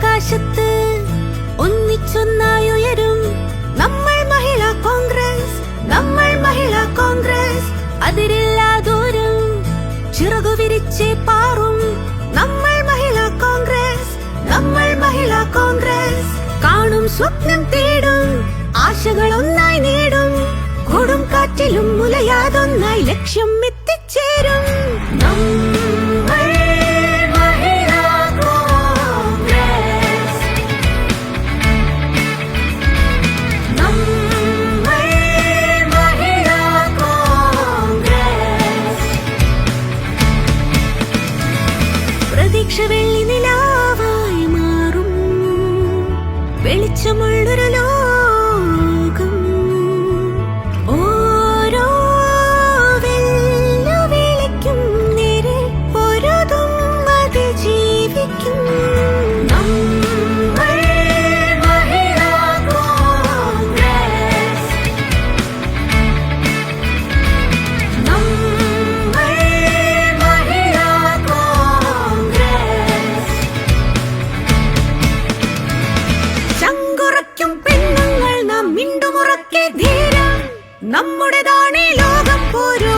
ആകാശത്ത് ഒന്നിച്ചൊന്നായി ഉയരും നമ്മൾ മഹിളാ കോൺഗ്രസ് നമ്മൾ മഹിളാ കോൺഗ്രസ്. അതിരില്ലാ ദൂരം ചിറകു വിരിച്ച് പാറും. നമ്മൾ മഹിളാ കോൺഗ്രസ് നമ്മൾ മഹിളാ കോൺഗ്രസ്. കാണും സ്വപ്നം തേടും ആശകൾ ഒന്നായി നേടും. കൊടും കാറ്റിലും മുലയാതൊന്നായി ലക്ഷ്യം എത്തിച്ചേരും. നമ്മൾ പ്രതീക്ഷ വെള്ളി നിലാവായി മാറും വെളിച്ചമുള്ളൊരു ലോകം നമ്മുടെ ലോകം. പോരൂ